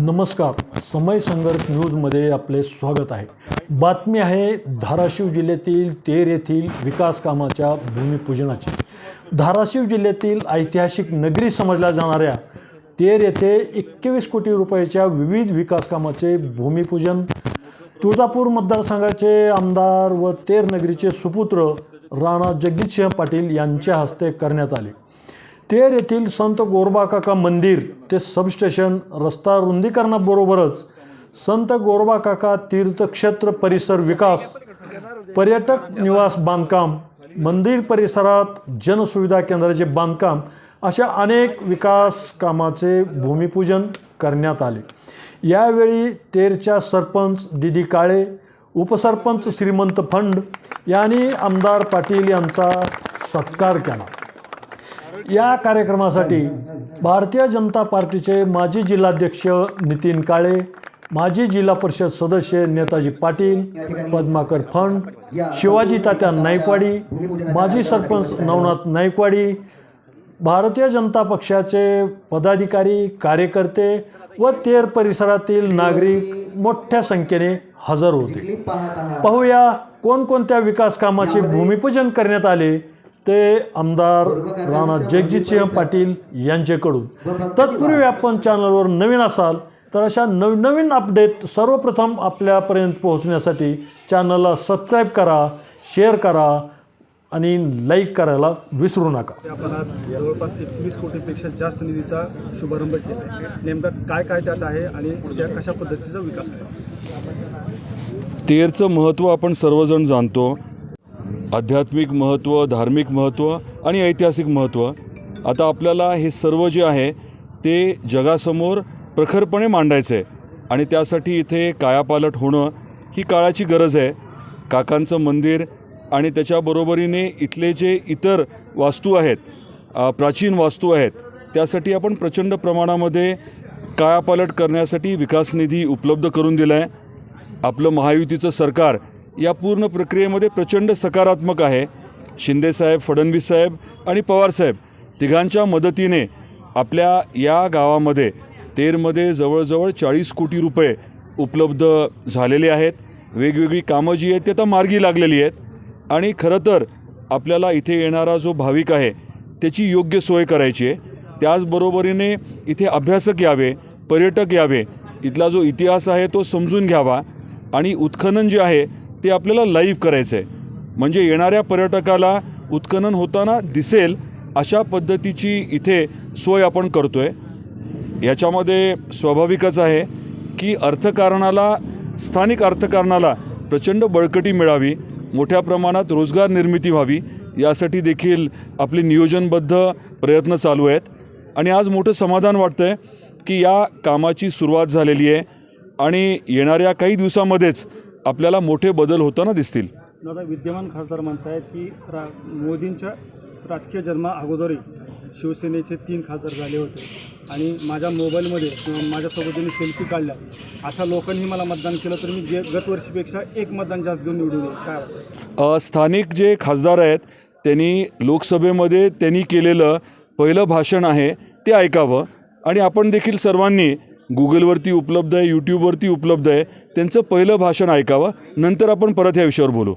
नमस्कार. समय संघर्ष न्यूजमध्ये आपले स्वागत आहे. बातमी आहे धाराशिव जिल्ह्यातील तेर येथील विकास कामाच्या भूमिपूजनाची. धाराशिव जिल्ह्यातील ऐतिहासिक नगरी समजल्या जाणाऱ्या तेर येथे एकवीस कोटी रुपयाच्या विविध विकास कामाचे भूमिपूजन तुळजापूर मतदारसंघाचे आमदार व तेर नगरीचे सुपुत्र राणा जगजितसिंह पाटील यांच्या हस्ते करण्यात आले. तेर येथील संत गोरबाकाका मंदिर ते सबस्टेशन रस्ता रुंदीकरणाबरोबरच संत गोरबाकाका तीर्थक्षेत्र परिसर विकास पर्यटक निवास बांधकाम मंदिर परिसरात जनसुविधा केंद्राचे बांधकाम अशा अनेक विकास कामाचे भूमिपूजन करण्यात आले. यावेळी तेरच्या सरपंच दिदी काळे उपसरपंच श्रीमंत फंड यांनी आमदार पाटील यांचा सत्कार केला. या कार्यक्रमासाठी भारतीय जनता पार्टीचे माजी जिल्हाध्यक्ष नितीन काळे माजी जिल्हा परिषद सदस्य नेताजी पाटील पद्माकर फंड शिवाजी तात्या नाईकवाडी माजी सरपंच नवनाथ नाईकवाडी भारतीय जनता पक्षाचे पदाधिकारी कार्यकर्ते व तेर परिसरातील नागरिक मोठ्या संख्येने हजर होते. पाहूया कोणकोणत्या विकास कामाचे भूमिपूजन करण्यात आले ते आमदार राणा जगजितसिंह पाटील यांच्याकडून. तत्पूर्वी आपण चॅनलवर नवीन असाल तर अशा नवीन नवीन अपडेट सर्वप्रथम आपल्यापर्यंत पोहोचण्यासाठी चॅनलला सबस्क्राईब करा शेअर करा आणि लाईक करायला विसरू नका. आपण आज जवळपास एकवीस कोटीपेक्षा जास्त निधीचा शुभारंभ केला आहे. नेमकं काय काय त्यात आहे आणि त्या कशा पद्धतीचा विकास आहे तेरचं महत्त्व आपण सर्वजण जाणतो. आध्यात्मिक महत्त्व धार्मिक महत्त्व आणि ऐतिहासिक महत्त्व आता आपल्याला हे सर्व जे आहे ते जगासमोर प्रखरपणे मांडायचं आहे. आणि त्यासाठी इथे कायापालट होणं ही काळाची गरज आहे. काकांचं मंदिर आणि त्याच्याबरोबरीने इथले जे इतर वास्तू आहेत प्राचीन वास्तू आहेत त्यासाठी आपण प्रचंड प्रमाणामध्ये कायापालट करण्यासाठी विकास निधी उपलब्ध करून दिला आहे आपलं महायुतीचं सरकार या पूर्ण प्रक्रियेमध्ये प्रचंड सकारात्मक आहे. शिंदेसाहेब फडणवीस साहेब आणि पवारसाहेब तिघांच्या मदतीने आपल्या या गावामध्ये तेरमध्ये जवळजवळ चाळीस कोटी रुपये उपलब्ध झालेले आहेत. वेगवेगळी कामं जी आहेत ती आता मार्गी लागलेली आहेत. आणि खरं तर आपल्याला इथे येणारा जो भाविक आहे त्याची योग्य सोय करायची आहे. त्याचबरोबरीने इथे अभ्यासक यावे पर्यटक यावे. इथला जो इतिहास आहे तो समजून घ्यावा. आणि उत्खनन जे आहे ते आपल्याला लाईव्ह करायचं आहे म्हणजे येणाऱ्या पर्यटकाला उत्खनन होताना दिसेल अशा पद्धतीची इथे सोय आपण करतो आहे याच्यामध्ये स्वाभाविकच आहे की अर्थकारणाला स्थानिक अर्थकारणाला प्रचंड बळकटी मिळावी मोठ्या प्रमाणात रोजगार निर्मिती व्हावी यासाठी देखील आपले नियोजनबद्ध प्रयत्न चालू आहेत. आणि आज मोठं समाधान वाटतं आहे की या कामाची सुरुवात झालेली आहे. आणि येणाऱ्या काही दिवसामध्येच आपल्याला मोठे बदल होताना दिसतील. दादा विद्यमान खासदार म्हणतायत की रा मोदींच्या राजकीय जन्मा अगोदरही शिवसेनेचे तीन खासदार झाले होते. आणि माझ्या मोबाईलमध्ये किंवा माझ्यासोबत ज्यांनी सेल्फी काढल्या अशा लोकांनी मला मतदान केलं तर मी गे गत वर्षीपेक्षा एक मतदान जास्त घेऊन निवडून येईल. काय स्थानिक जे खासदार आहेत त्यांनी लोकसभेमध्ये त्यांनी केलेलं पहिलं भाषण आहे ते ऐकावं. आणि आपण देखील सर्वांनी गुगलवरती उपलब्ध आहे यूट्यूबवरती उपलब्ध आहे त्यांचं पहिलं भाषण ऐकावं. नंतर आपण परत या विषयावर बोलू.